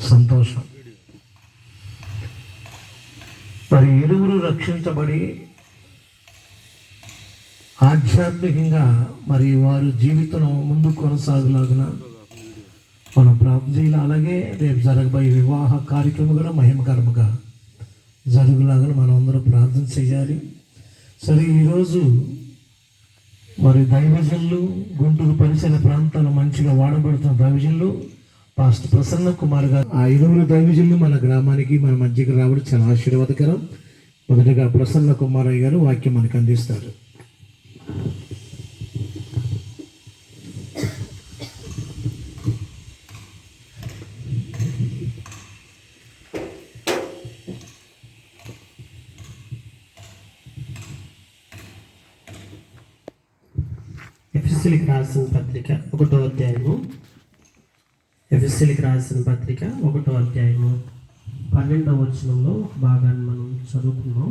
సంతోషం. మరి ఇరువురు రక్షించబడి ఆధ్యాత్మికంగా మరి వారు జీవితం ముందు కొనసాగులాగున మనం ప్రార్థన అలాగే రేపు జరగబోయే వివాహ కార్యక్రమం కూడా మహిమకరముగా జరుగులాగా మనం అందరూ ప్రార్థన చేయాలి. సరే ఈరోజు మరి దైవజన్లు గుంటూరు పరిసర ప్రాంతాలు మంచిగా వాడబడుతున్న దైవజన్లు పాస్ట్ ప్రసన్న కుమార్ గారు ఆ ఐదుగురు దైవజులు మన గ్రామానికి మన మధ్యకి రావడం చాలా ఆశీర్వాదకరం. మొదటగా ప్రసన్న కుమారయ్య గారు వాక్యం మనకు అందిస్తారు. ఎఫ్ఎస్సీలకు రాసిన పత్రిక ఒకటో అధ్యాయము ఎఫ్ఎస్సీలకు రాసిన పత్రిక ఒకటో అధ్యాయము పన్నెండవ వచనంలో ఒక భాగాన్ని మనం చదువుకున్నాం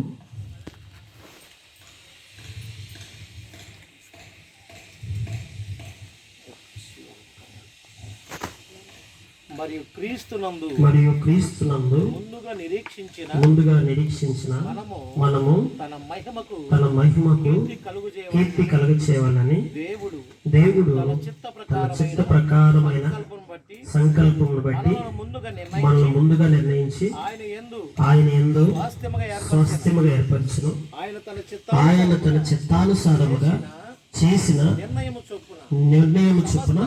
మరియు క్రీస్తునందు మరియు క్రీస్తునందు ముందుగా నిరీక్షించిన ముందుగా నిరీక్షించిన మనము తన మహిమకు తన మహిమకు కీర్తి కలుగ చేయాలని దేవుడు దేవుడు చిత్త తన చిత్త ప్రకారమైన సంకల్పమును బట్టి మనలను ముందుగా నిర్ణయించి ఆయన ఎందు స్వస్థముగా ఏర్పరచును. ఆయన తన చిత్తానుసారముగా చేసిన నిర్ణయం చొప్పున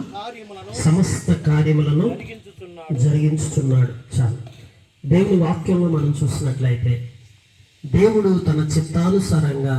సమస్త కార్యములను జరిగించుచున్నాడు. జరిగించుతున్నాడు చాలు. దేవుని వాక్యంలో మనం చూసినట్లయితే దేవుడు తన చిత్తానుసారంగా